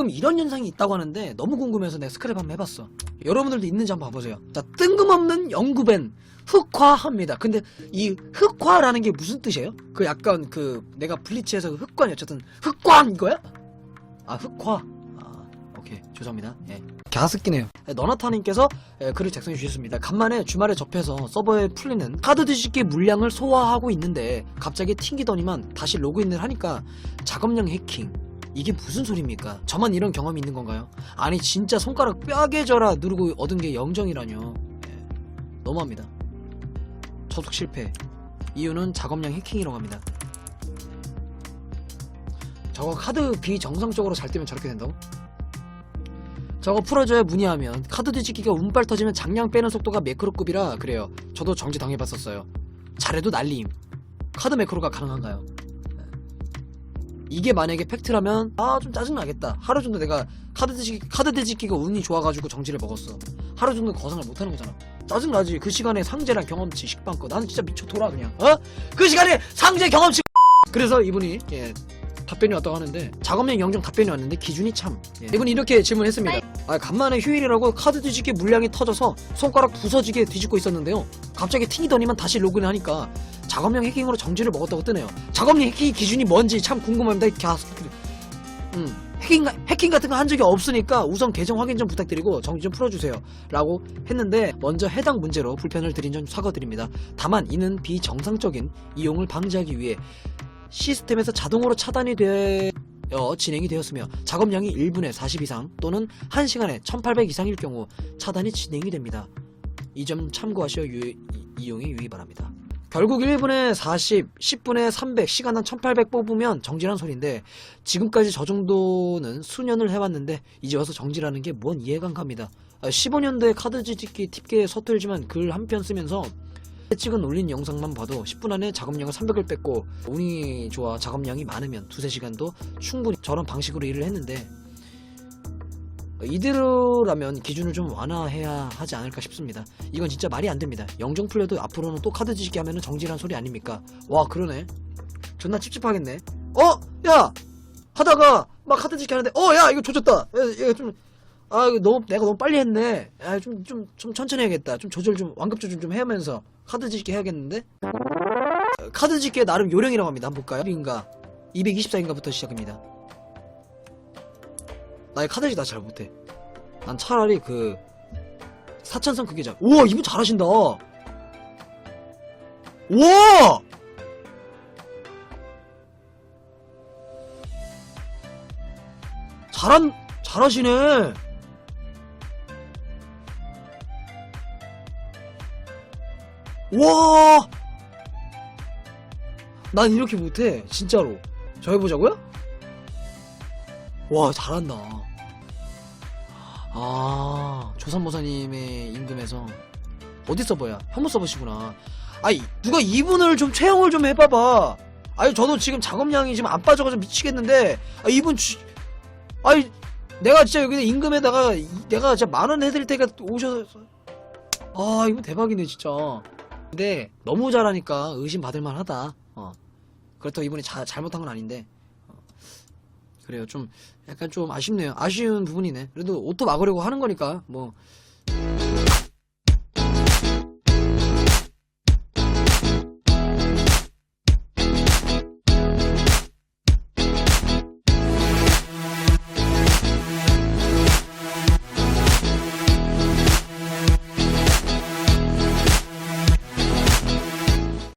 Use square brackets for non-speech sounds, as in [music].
가끔 이런 현상이 있다고 하는데 너무 궁금해서 내가 스크랩 한번 해봤어. 여러분들도 있는지 한번 봐보세요. 자, 뜬금없는 연구밴 흑화합니다. 근데 이 흑화라는 게 무슨 뜻이에요? 그 약간 그 내가 블리치에서 흑관이 어쨌든 흑관 이거야? 아 흑화. 아 오케이 죄송합니다. 예. 갸스끼네요. 너나타님께서 예, 글을 작성해 주셨습니다. 간만에 주말에 접해서 서버에 풀리는 카드 뒤집기 물량을 소화하고 있는데 갑자기 튕기더니만 다시 로그인을 하니까 작업량 해킹. 이게 무슨 소리입니까? 저만 이런 경험이 있는 건가요? 아니 진짜 손가락 뼈개져라 누르고 얻은 게 영정이라뇨. 예, 너무합니다. 접속 실패. 이유는 작업량 해킹이라고 합니다. 저거 카드 비정상적으로 잘 뜨면 저렇게 된다고? 저거 풀어줘야 문의하면 카드 뒤집기가 운빨 터지면 장량 빼는 속도가 매크로급이라 그래요. 저도 정지 당해봤었어요. 잘해도 난리임. 카드 매크로가 가능한가요? 네. 이게 만약에 팩트라면 아 좀 짜증나겠다. 하루 정도 내가 카드 뒤집기 카드 뒤집기가 운이 좋아가지고 정지를 먹었어. 하루 정도 거상을 못하는 거잖아. 짜증나지. 그 시간에 상제랑 경험치 식빵 거. 나는 진짜 미쳐 돌아 그냥. 어? 그 시간에 상제 경험치. [laughs] 그래서 이분이 예, 답변이 왔다고 하는데 작업량 영정 답변이 왔는데 기준이 참. 예. 이분이 이렇게 질문했습니다. 아 간만에 휴일이라고 카드 뒤집기 물량이 터져서 손가락 부서지게 뒤집고 있었는데요. 갑자기 튕기더니만 다시 로그인 하니까 작업량 해킹으로 정지를 먹었다고 뜨네요. 작업량 해킹 기준이 뭔지 참 궁금합니다. 이 갸... 음, 해킹, 해킹 같은 거 한 적이 없으니까 우선 계정 확인 좀 부탁드리고 정지 좀 풀어주세요. 라고 했는데 먼저 해당 문제로 불편을 드린 점 사과드립니다. 다만 이는 비정상적인 이용을 방지하기 위해 시스템에서 자동으로 차단이 되어 진행이 되었으며 작업량이 1분에 40 이상 또는 1시간에 1800 이상일 경우 차단이 진행이 됩니다. 이 점 참고하시어 유- 이- 이용에 유의 바랍니다. 결국 1분에 40, 10분에 300, 시간당 1800 뽑으면 정지란 소린데 지금까지 저 정도는 수년을 해왔는데 이제 와서 정지라는 게 뭔 이해가 안 갑니다. 15년도에 카드 뒤집기 팁게 서툴지만 글 한 편 쓰면서 찍은 올린 영상만 봐도 10분 안에 작업량을 300을 뺐고 운이 좋아 작업량이 많으면 두세 시간도 충분히 저런 방식으로 일을 했는데 이대로라면 기준을 좀 완화해야 하지 않을까 싶습니다. 이건 진짜 말이 안 됩니다. 영정 풀려도 앞으로는 또 카드 뒤집기 하면은 정지란 소리 아닙니까? 와 그러네. 존나 찝찝하겠네. 어? 야! 하다가 막 카드 뒤집기 하는데 어 야 이거 조졌다. 야, 이거 좀 아, 이거 너무, 내가 너무 빨리 했네. 아, 좀, 좀, 좀 천천히 해야겠다. 좀 조절 좀, 완급 조절 좀 해야면서 카드 뒤집기 해야겠는데? 어, 카드 뒤집기에 나름 요령이라고 합니다. 한번 볼까요? 인가 224인가부터 시작합니다. 나의 카드 뒤집기 나잘 못해. 난 차라리 그, 사천성 그게 잘, 우와, 이분 잘하신다. 우와! 잘한, 잘하시네. 와! 난 이렇게 못해. 진짜로. 저 해보자고요? 와, 잘한다. 아, 조선모사님의 임금에서. 어디 서버야? 혐오 서버시구나. 아이, 누가 이분을 좀 채용을 좀 해봐봐. 아니, 저도 지금 작업량이 지금 안 빠져가지고 미치겠는데, 아, 이분, 주... 아이, 내가 진짜 여기 임금에다가, 이- 내가 진짜 만 원 해드릴 테니까 오셔서. 아, 이분 대박이네, 진짜. 근데 너무 잘하니까 의심 받을 만 하다. 어. 그렇다고 이분이 자, 잘못한 건 아닌데. 어. 그래요. 좀 약간 좀 아쉽네요. 아쉬운 부분이네. 그래도 오토 막으려고 하는 거니까 뭐